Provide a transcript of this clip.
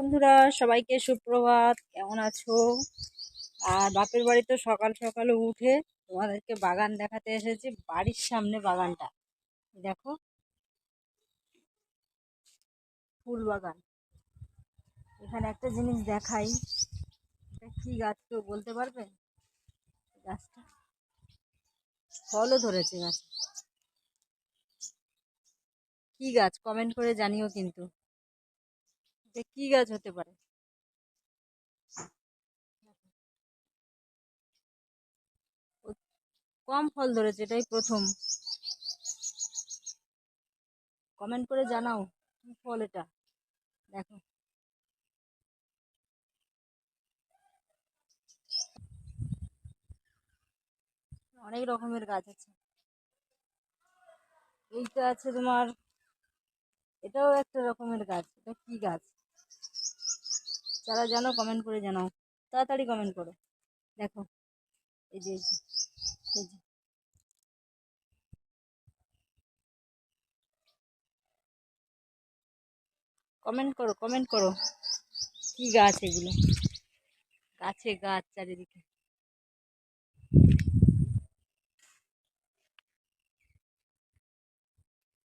বন্ধুরা, সবাইকে সুপ্রভাত। কেমন আছো? আর বাপের বাড়ি তো সকাল সকালে উঠে তোমাদেরকে বাগান দেখাতে এসেছি, বাড়ির সামনে বাগানটা। দেখো, ফুল বাগান। এখানে একটা জিনিস দেখাই। এটা কি গাছ কেউ বলতে পারবে? গাছটা ফলও ধরেছে গাছ। কি গাছ? কমেন্ট করে জানিও কিন্তু। এটা কি গাছ হতে পারে? কম ফল ধরেছে, এটাই প্রথম। কমেন্ট করে জানাও, কি ফল এটা? দেখো। অনেক রকমের গাছ আছে। এইটা আছে তোমার, এটাও একটা রকমের গাছ, এটা কি গাছ? যারা জানো কমেন্ট করে জানাও। তাড়াতাড়ি কমেন্ট করো। দেখো। এই যে এই যে কমেন্ট করো কমেন্ট করো। কি গাছ এগুলো? গাছে গাছ চারিদিকে।